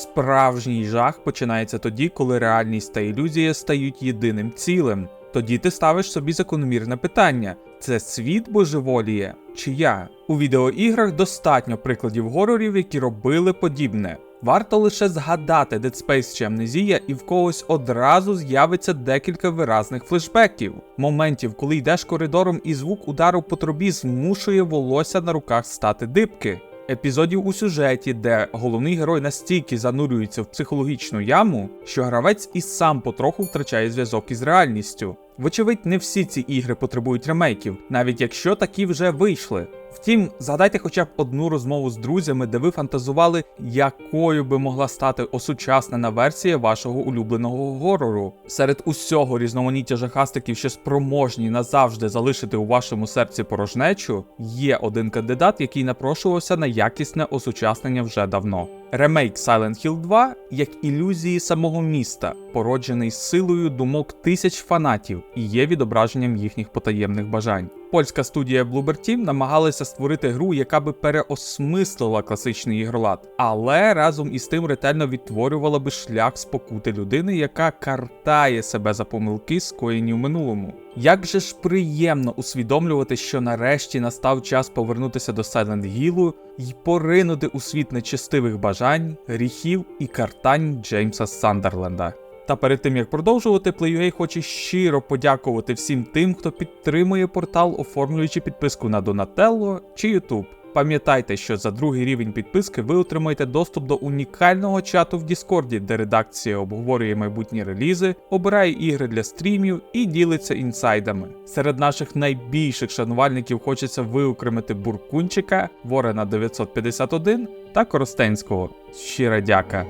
Справжній жах починається тоді, коли реальність та ілюзія стають єдиним цілим. Тоді ти ставиш собі закономірне питання: це світ божеволіє чи я? У відеоіграх достатньо прикладів горорів, які робили подібне. Варто лише згадати Dead Space чи Амнезія, і в когось одразу з'явиться декілька виразних флешбеків, моментів, коли йдеш коридором і звук удару по трубі змушує волосся на руках стати дибки. Епізодів у сюжеті, де головний герой настільки занурюється в психологічну яму, що гравець і сам потроху втрачає зв'язок із реальністю. Вочевидь, не всі ці ігри потребують ремейків, навіть якщо такі вже вийшли. Втім, згадайте хоча б одну розмову з друзями, де ви фантазували, якою би могла стати осучаснена версія вашого улюбленого горору. Серед усього різноманіття жахастиків, що спроможні назавжди залишити у вашому серці порожнечу, є один кандидат, який напрошувався на якісне осучаснення вже давно. Ремейк Silent Hill 2 як ілюзії самого міста, породжений силою думок тисяч фанатів і є відображенням їхніх потаємних бажань. Польська студія Bloober Team намагалася створити гру, яка би переосмислила класичний ігролад, але разом із тим ретельно відтворювала би шлях спокути людини, яка картає себе за помилки, скоєні в минулому. Як же ж приємно усвідомлювати, що нарешті настав час повернутися до Silent Hill і поринути у світ нечестивих бажань, гріхів і картань Джеймса Сандерленда. Та перед тим як продовжувати, PlayUA хоче щиро подякувати всім тим, хто підтримує портал, оформлюючи підписку на Donatello чи YouTube. Пам'ятайте, що за другий рівень підписки ви отримаєте доступ до унікального чату в Діскорді, де редакція обговорює майбутні релізи, обирає ігри для стрімів і ділиться інсайдами. Серед наших найбільших шанувальників хочеться виокремити Буркунчика, Ворена 951 та Коростенського. Щира дяка.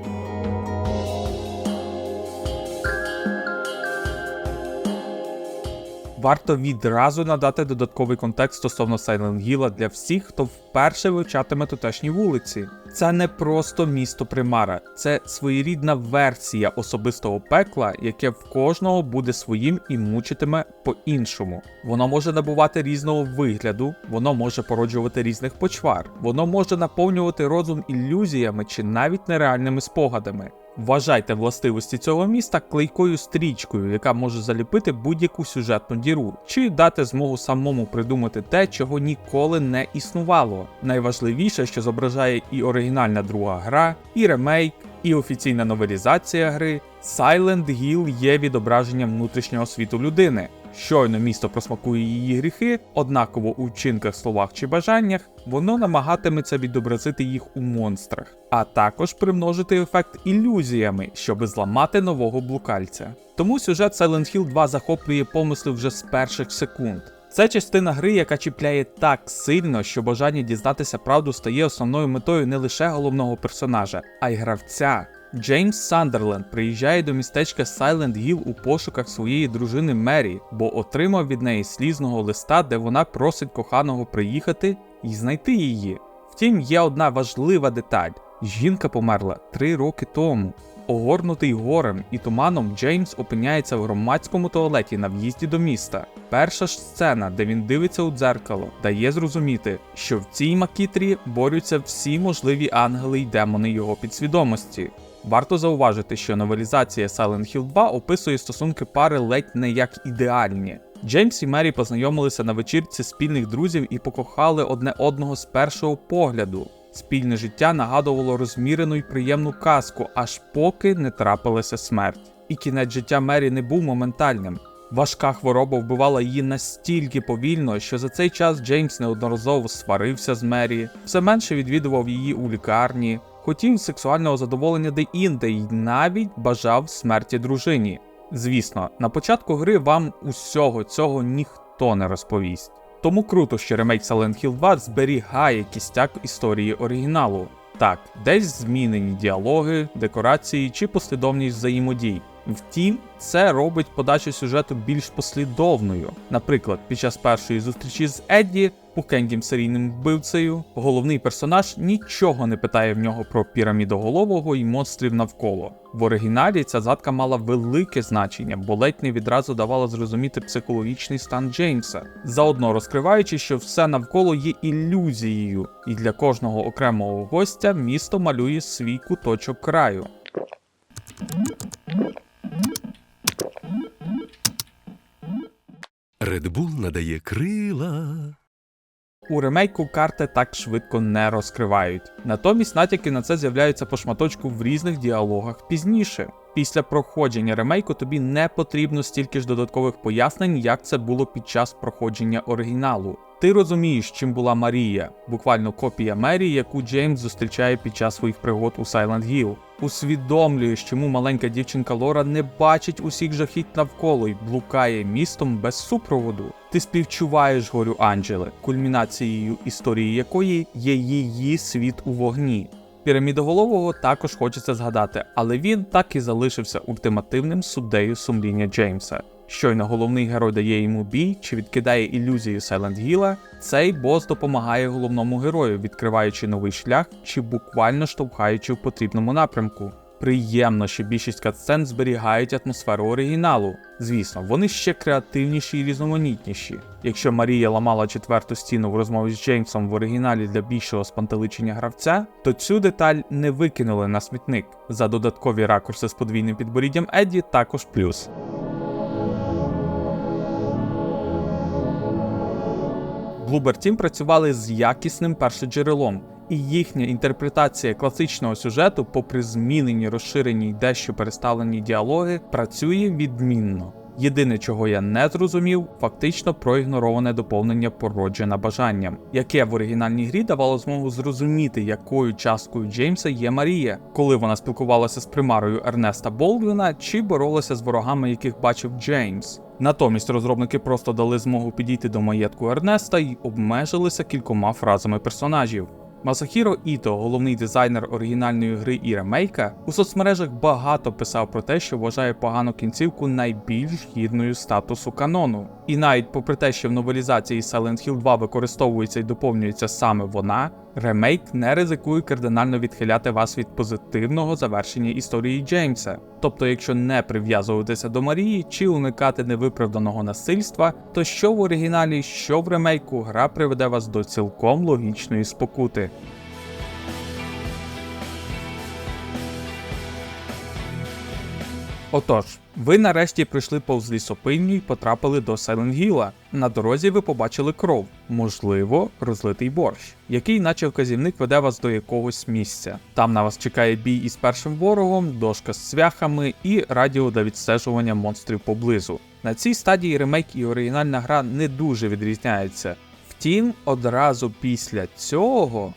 Варто відразу надати додатковий контекст стосовно Silent Hill для всіх, хто вперше вивчатиме тутешні вулиці. Це не просто місто Примара, це своєрідна версія особистого пекла, яке в кожного буде своїм і мучитиме по-іншому. Воно може набувати різного вигляду, воно може породжувати різних почвар, воно може наповнювати розум ілюзіями чи навіть нереальними спогадами. Вважайте властивості цього міста клейкою стрічкою, яка може заліпити будь-яку сюжетну діру, чи дати змогу самому придумати те, чого ніколи не існувало. Найважливіше, що зображає і оригінальна друга гра, і ремейк, і офіційна новелізація гри, Silent Hill є відображенням внутрішнього світу людини. Щойно місто просмакує її гріхи, однаково у вчинках, словах чи бажаннях, воно намагатиметься відобразити їх у монстрах, а також примножити ефект ілюзіями, щоби зламати нового блукальця. Тому сюжет Silent Hill 2 захоплює помисли вже з перших секунд. Це частина гри, яка чіпляє так сильно, що бажання дізнатися правду стає основною метою не лише головного персонажа, а й гравця. Джеймс Сандерленд приїжджає до містечка Silent Hill у пошуках своєї дружини Мері, бо отримав від неї слізного листа, де вона просить коханого приїхати і знайти її. Втім, є одна важлива деталь: жінка померла три роки тому. Огорнутий горем і туманом, Джеймс опиняється в громадському туалеті на в'їзді до міста. Перша ж сцена, де він дивиться у дзеркало, дає зрозуміти, що в цій макітрі борються всі можливі ангели й демони його підсвідомості. Варто зауважити, що новелізація Silent Hill 2 описує стосунки пари ледь не як ідеальні. Джеймс і Мері познайомилися на вечірці спільних друзів і покохали одне одного з першого погляду. Спільне життя нагадувало розмірену й приємну казку, аж поки не трапилася смерть. І кінець життя Мері не був моментальним. Важка хвороба вбивала її настільки повільно, що за цей час Джеймс неодноразово сварився з Мері, все менше відвідував її у лікарні, хотів сексуального задоволення де-інде й навіть бажав смерті дружині. Звісно, на початку гри вам усього цього ніхто не розповість. Тому круто, що ремейк Silent Hill 2 зберігає кістяк історії оригіналу. Так, десь змінені діалоги, декорації чи послідовність взаємодій. Втім, це робить подачу сюжету більш послідовною. Наприклад, під час першої зустрічі з Едді пухеньким серійним вбивцею. Головний персонаж нічого не питає в нього про пірамідоголового і монстрів навколо. В оригіналі ця задка мала велике значення, бо ледь не відразу давала зрозуміти психологічний стан Джеймса, заодно розкриваючи, що все навколо є ілюзією, і для кожного окремого гостя місто малює свій куточок краю. Bull надає крила. У ремейку карти так швидко не розкривають. Натомість натяки на це з'являються по шматочку в різних діалогах пізніше. Після проходження ремейку тобі не потрібно стільки ж додаткових пояснень, як це було під час проходження оригіналу. Ти розумієш, чим була Марія, буквально копія Мері, яку Джеймс зустрічає під час своїх пригод у Silent Hill. Усвідомлюєш, чому маленька дівчинка Лора не бачить усіх жахіть навколо і блукає містом без супроводу. Ти співчуваєш горю Анджели, кульмінацією історії якої є її світ у вогні. Пірамідоголового також хочеться згадати, але він так і залишився ультимативним суддею сумління Джеймса. Щойно головний герой дає йому бій чи відкидає ілюзію Сайлент Гіла, цей бос допомагає головному герою, відкриваючи новий шлях чи буквально штовхаючи в потрібному напрямку. Приємно, що більшість катсцен зберігають атмосферу оригіналу. Звісно, вони ще креативніші і різноманітніші. Якщо Марія ламала четверту стіну в розмові з Джеймсом в оригіналі для більшого спантеличення гравця, то цю деталь не викинули на смітник. За додаткові ракурси з подвійним підборіддям Едді також плюс. Bloober тім працювали з якісним першоджерелом, і їхня інтерпретація класичного сюжету, попри змінені, розширені й дещо переставлені діалоги, працює відмінно. Єдине, чого я не зрозумів, фактично проігнороване доповнення породжене бажанням, яке в оригінальній грі давало змогу зрозуміти, якою часткою Джеймса є Марія, коли вона спілкувалася з примарою Ернеста Болдвіна чи боролася з ворогами, яких бачив Джеймс. Натомість розробники просто дали змогу підійти до маєтку Ернеста і обмежилися кількома фразами персонажів. Масахіро Іто, головний дизайнер оригінальної гри і ремейка, у соцмережах багато писав про те, що вважає погану кінцівку найбільш гідною статусу канону. І навіть попри те, що в новелізації Silent Hill 2 використовується і доповнюється саме вона, ремейк не ризикує кардинально відхиляти вас від позитивного завершення історії Джеймса. Тобто, якщо не прив'язуватися до Марії чи уникати невиправданого насильства, то що в оригіналі, що в ремейку, гра приведе вас до цілком логічної спокути. Отож, ви нарешті прийшли повз лісопильню і потрапили до Селенгіла. На дорозі ви побачили кров, можливо, розлитий борщ, який, наче вказівник, веде вас до якогось місця. Там на вас чекає бій із першим ворогом, дошка з цвяхами і радіо для відстежування монстрів поблизу. На цій стадії ремейк і оригінальна гра не дуже відрізняються. Втім, одразу після цього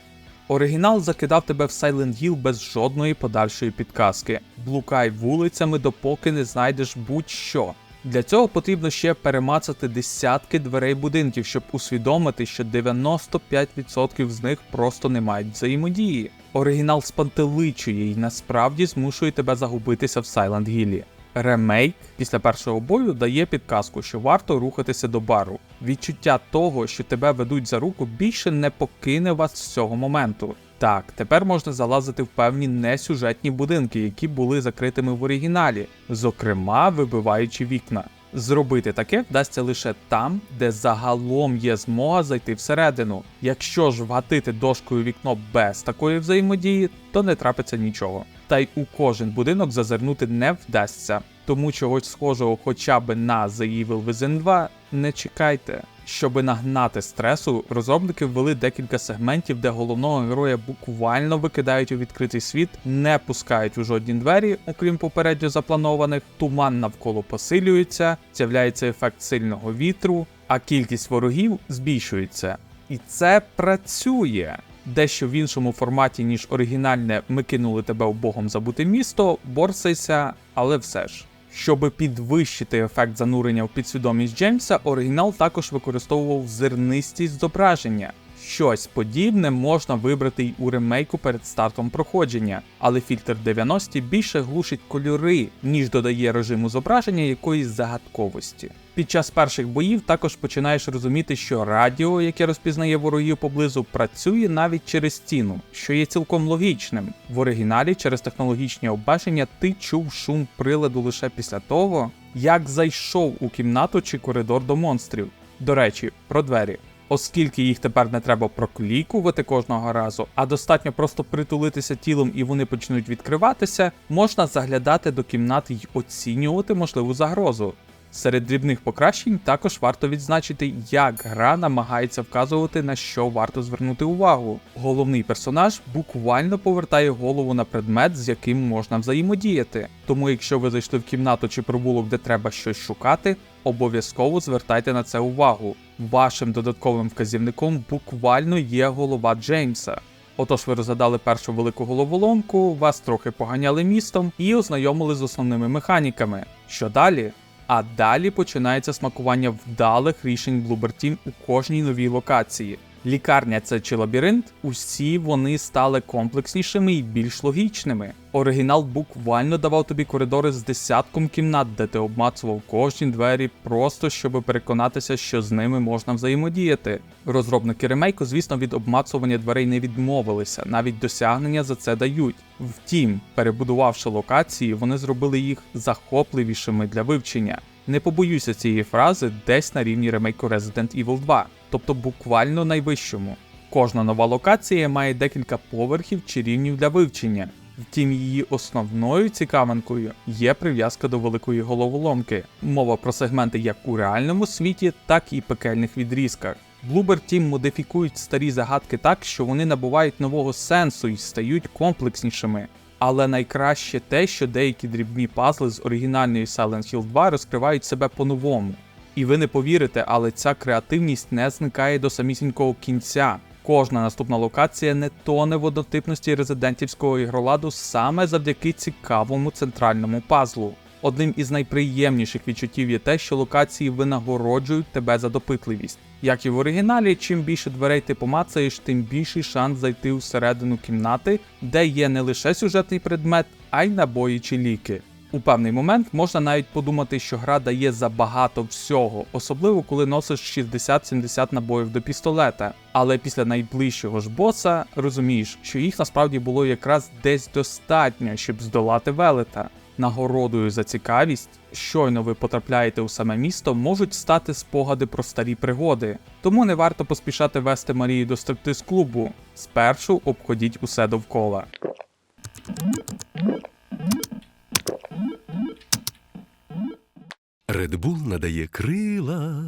Оригінал закидав тебе в Silent Hill без жодної подальшої підказки. Блукай вулицями, допоки не знайдеш будь-що. Для цього потрібно ще перемацати десятки дверей будинків, щоб усвідомити, що 95% з них просто не мають взаємодії. Оригінал спантеличує і насправді змушує тебе загубитися в Silent Hill. Ремейк після першого бою дає підказку, що варто рухатися до бару. Відчуття того, що тебе ведуть за руку, більше не покине вас з цього моменту. Так, тепер можна залазити в певні несюжетні будинки, які були закритими в оригіналі, зокрема вибиваючи вікна. Зробити таке вдасться лише там, де загалом є змога зайти всередину. Якщо ж вгатити дошкою вікно без такої взаємодії, то не трапиться нічого. Та й у кожен будинок зазирнути не вдасться, тому чогось схожого хоча б на The Evil Within 2 не чекайте. Щоби нагнати стресу, розробники ввели декілька сегментів, де головного героя буквально викидають у відкритий світ, не пускають у жодні двері, окрім попередньо запланованих. Туман навколо посилюється, з'являється ефект сильного вітру, а кількість ворогів збільшується. І це працює. Дещо в іншому форматі, ніж оригінальне, ми кинули тебе в богом забуте місто, борсайся, але все ж. Щоб підвищити ефект занурення в підсвідомість Джеймса, оригінал також використовував зернистість зображення. Щось подібне можна вибрати й у ремейку перед стартом проходження, але фільтр 90 більше глушить кольори, ніж додає режиму зображення якоїсь загадковості. Під час перших боїв також починаєш розуміти, що радіо, яке розпізнає ворогів поблизу, працює навіть через стіну, що є цілком логічним. В оригіналі через технологічні обмеження ти чув шум приладу лише після того, як зайшов у кімнату чи коридор до монстрів. До речі, про двері. Оскільки їх тепер не треба проклікувати кожного разу, а достатньо просто притулитися тілом і вони почнуть відкриватися, можна заглядати до кімнат й оцінювати можливу загрозу. Серед дрібних покращень також варто відзначити, як гра намагається вказувати на що варто звернути увагу. Головний персонаж буквально повертає голову на предмет, з яким можна взаємодіяти. Тому, якщо ви зайшли в кімнату чи провулок, де треба щось шукати, обов'язково звертайте на це увагу. Вашим додатковим вказівником буквально є голова Джеймса. Отож, ви розгадали першу велику головоломку, вас трохи поганяли містом і ознайомили з основними механіками. Що далі? А далі починається смакування вдалих рішень Bloober Team у кожній новій локації. Лікарня це чи лабіринт, усі вони стали комплекснішими і більш логічними. Оригінал буквально давав тобі коридори з десятком кімнат, де ти обмацував кожні двері, просто щоб переконатися, що з ними можна взаємодіяти. Розробники ремейку, звісно, від обмацування дверей не відмовилися, навіть досягнення за це дають. Втім, перебудувавши локації, вони зробили їх захопливішими для вивчення. Не побоюся цієї фрази десь на рівні ремейку Resident Evil 2, тобто буквально найвищому. Кожна нова локація має декілька поверхів чи рівнів для вивчення. Втім, її основною цікавинкою є прив'язка до великої головоломки. Мова про сегменти як у реальному світі, так і пекельних відрізках. Bloober Team модифікують старі загадки так, що вони набувають нового сенсу і стають комплекснішими. Але найкраще те, що деякі дрібні пазли з оригінальної Silent Hill 2 розкривають себе по-новому. І ви не повірите, але ця креативність не зникає до самісінького кінця. Кожна наступна локація не тоне в однотипності резидентівського ігроладу саме завдяки цікавому центральному пазлу. Одним із найприємніших відчуттів є те, що локації винагороджують тебе за допитливість. Як і в оригіналі, чим більше дверей ти помацаєш, тим більший шанс зайти всередину кімнати, де є не лише сюжетний предмет, а й набої чи ліки. У певний момент можна навіть подумати, що гра дає забагато всього, особливо коли носиш 60-70 набоїв до пістолета. Але після найближчого ж боса розумієш, що їх насправді було якраз десь достатньо, щоб здолати велета. Нагородою за цікавість, щойно ви потрапляєте у саме місто, можуть стати спогади про старі пригоди. Тому не варто поспішати вести Марію до стриптиз-клубу. Спершу обходіть усе довкола. Red Bull надає крила.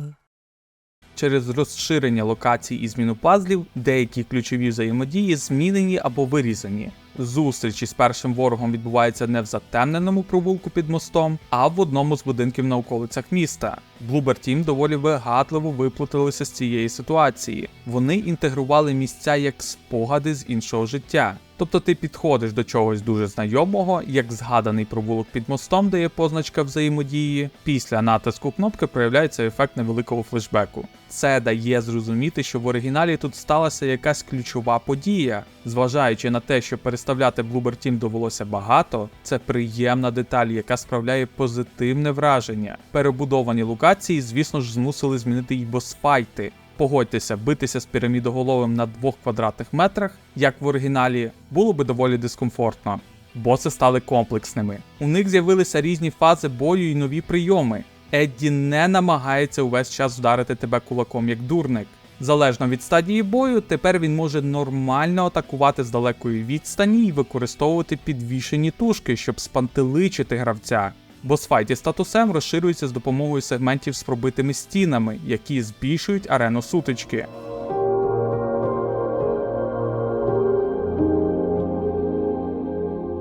Через розширення локацій і зміну пазлів деякі ключові взаємодії змінені або вирізані. Зустрічі з першим ворогом відбуваються не в затемненому провулку під мостом, а в одному з будинків на околицях міста. Bloober Team доволі вигадливо виплуталися з цієї ситуації. Вони інтегрували місця як спогади з іншого життя. Тобто ти підходиш до чогось дуже знайомого, як згаданий провулок під мостом, де є позначка взаємодії. Після натиску кнопки проявляється ефект невеликого флешбеку. Це дає зрозуміти, що в оригіналі тут сталася якась ключова подія. Зважаючи на те, що переставляти Bloober Team довелося багато, це приємна деталь, яка справляє позитивне враження. Перебудовані локації, звісно ж, змусили змінити й босфайти. Погодьтеся, битися з пірамідоголовим на двох квадратних метрах, як в оригіналі, було би доволі дискомфортно. Боси стали комплексними. У них з'явилися різні фази бою і нові прийоми. Едді не намагається увесь час вдарити тебе кулаком як дурник. Залежно від стадії бою, тепер він може нормально атакувати з далекої відстані і використовувати підвішені тушки, щоб спантеличити гравця. Босфайти статусем розширюються з допомогою сегментів з пробитими стінами, які збільшують арену сутички.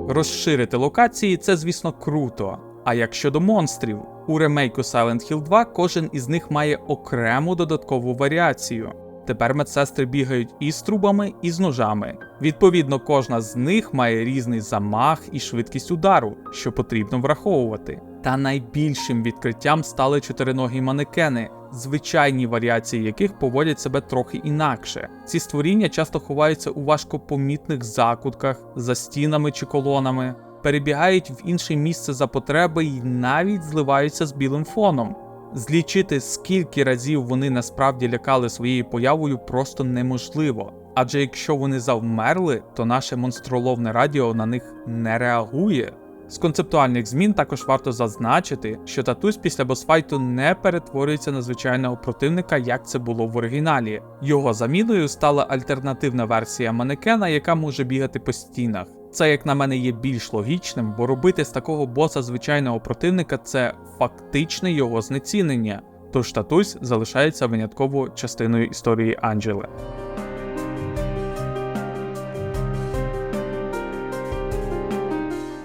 Розширити локації це, звісно, круто. А як щодо монстрів, у ремейку Silent Hill 2 кожен із них має окрему додаткову варіацію. Тепер медсестри бігають і з трубами, і з ножами. Відповідно, кожна з них має різний замах і швидкість удару, що потрібно враховувати. Та найбільшим відкриттям стали чотириногі манекени, звичайні варіації яких поводять себе трохи інакше. Ці створіння часто ховаються у важкопомітних закутках, за стінами чи колонами, перебігають в інше місце за потреби і навіть зливаються з білим фоном. Злічити, скільки разів вони насправді лякали своєю появою, просто неможливо. Адже якщо вони завмерли, то наше монстроловне радіо на них не реагує. З концептуальних змін також варто зазначити, що татусь після босфайту не перетворюється на звичайного противника, як це було в оригіналі. Його заміною стала альтернативна версія манекена, яка може бігати по стінах. Це, як на мене, є більш логічним, бо робити з такого боса звичайного противника це фактичне його знецінення. Тож татусь залишається винятково частиною історії Анджели.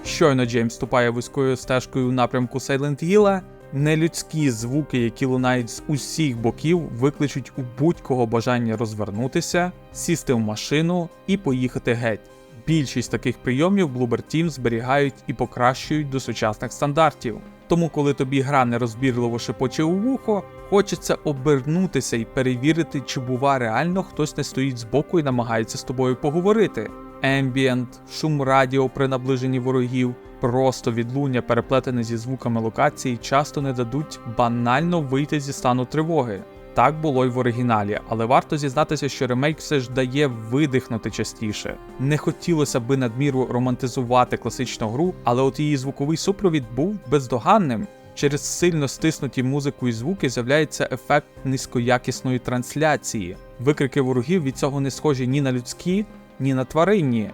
Щойно Джеймс ступає вузькою стежкою у напрямку Сайленд Гіла, нелюдські звуки, які лунають з усіх боків, викличуть у будь-кого бажання розвернутися, сісти в машину і поїхати геть. Більшість таких прийомів Bloober Team зберігають і покращують до сучасних стандартів. Тому, коли тобі гра нерозбірливо шепоче у вухо, хочеться обернутися і перевірити, чи бува реально хтось не стоїть збоку і намагається з тобою поговорити. Ембієнт, шум радіо при наближенні ворогів, просто відлуння, переплетене зі звуками локації, часто не дадуть банально вийти зі стану тривоги. Так було й в оригіналі, але варто зізнатися, що ремейк все ж дає видихнути частіше. Не хотілося би надміру романтизувати класичну гру, але от її звуковий супровід був бездоганним. Через сильно стиснуті музику і звуки з'являється ефект низькоякісної трансляції. Викрики ворогів від цього не схожі ні на людські, ні на тваринні.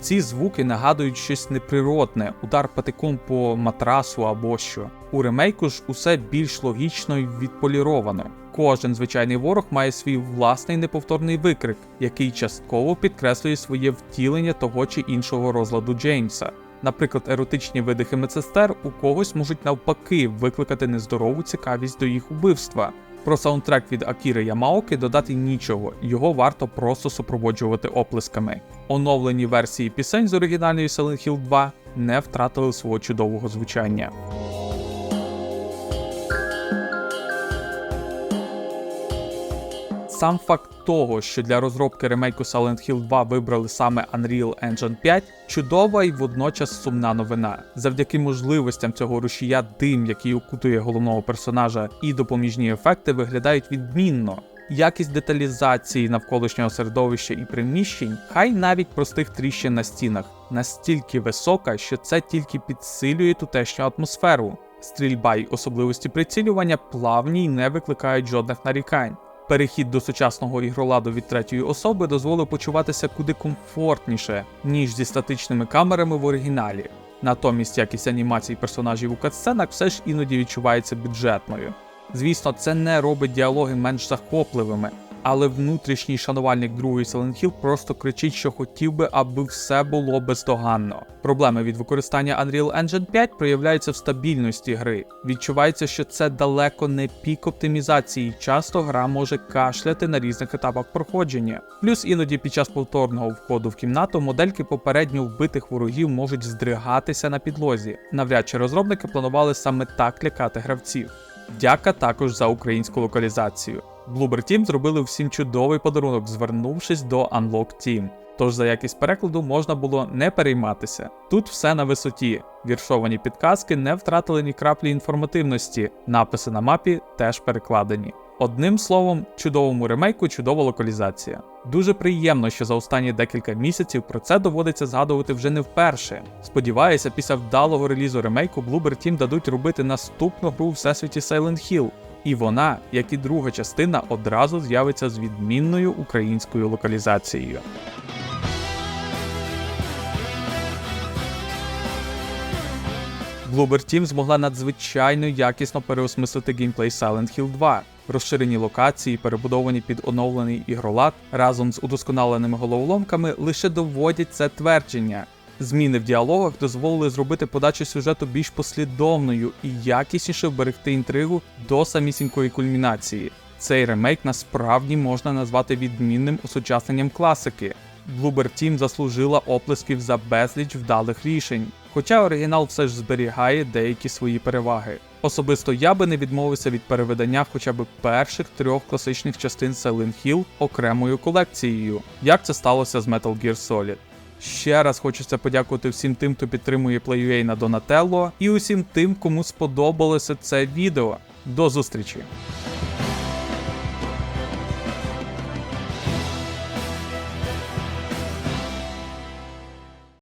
Ці звуки нагадують щось неприродне, удар патиком по матрасу або що. У ремейку ж усе більш логічно і відполіровано. Кожен звичайний ворог має свій власний неповторний викрик, який частково підкреслює своє втілення того чи іншого розладу Джеймса. Наприклад, еротичні видихи медсестер у когось можуть навпаки викликати нездорову цікавість до їх убивства. Про саундтрек від Акіри Ямаоки додати нічого, його варто просто супроводжувати оплесками. Оновлені версії пісень з оригінальної Silent Hill 2 не втратили свого чудового звучання. Сам факт того, що для розробки ремейку Silent Hill 2 вибрали саме Unreal Engine 5, чудова і водночас сумна новина. Завдяки можливостям цього рушія дим, який окутує головного персонажа, і допоміжні ефекти виглядають відмінно. Якість деталізації навколишнього середовища і приміщень, хай навіть простих тріщин на стінах, настільки висока, що це тільки підсилює тутешню атмосферу. Стрільба й особливості прицілювання плавні й не викликають жодних нарікань. Перехід до сучасного ігроладу від третьої особи дозволив почуватися куди комфортніше, ніж зі статичними камерами в оригіналі. Натомість якість анімацій персонажів у катсценах все ж іноді відчувається бюджетною. Звісно, це не робить діалоги менш захопливими, але внутрішній шанувальник другої Silent Hill просто кричить, що хотів би, аби все було бездоганно. Проблеми від використання Unreal Engine 5 проявляються в стабільності гри. Відчувається, що це далеко не пік оптимізації, часто гра може кашляти на різних етапах проходження. Плюс іноді під час повторного входу в кімнату модельки попередньо вбитих ворогів можуть здригатися на підлозі. Навряд чи розробники планували саме так лякати гравців. Дяка також за українську локалізацію. Bloober Team зробили всім чудовий подарунок, звернувшись до Unlock Team. Тож за якість перекладу можна було не перейматися. Тут все на висоті. Віршовані підказки не втратили ні краплі інформативності, написи на мапі теж перекладені. Одним словом, чудовому ремейку чудова локалізація. Дуже приємно, що за останні декілька місяців про це доводиться згадувати вже не вперше. Сподіваюся, після вдалого релізу ремейку Bloober Team дадуть робити наступну гру у всесвіті Silent Hill. І вона, як і друга частина, одразу з'явиться з відмінною українською локалізацією. Bloober Team змогла надзвичайно якісно переосмислити геймплей Silent Hill 2. Розширені локації, перебудовані під оновлений ігролад разом з удосконаленими головоломками, лише доводять це твердження. Зміни в діалогах дозволили зробити подачу сюжету більш послідовною і якісніше вберегти інтригу до самісінької кульмінації. Цей ремейк насправді можна назвати відмінним осучасненням класики. Bloober Team заслужила оплесків за безліч вдалих рішень, хоча оригінал все ж зберігає деякі свої переваги. Особисто я би не відмовився від переведення хоча б перших трьох класичних частин Silent Hill окремою колекцією, як це сталося з Metal Gear Solid. Ще раз хочеться подякувати всім тим, хто підтримує PlayUA на Донателло, і усім тим, кому сподобалося це відео. До зустрічі!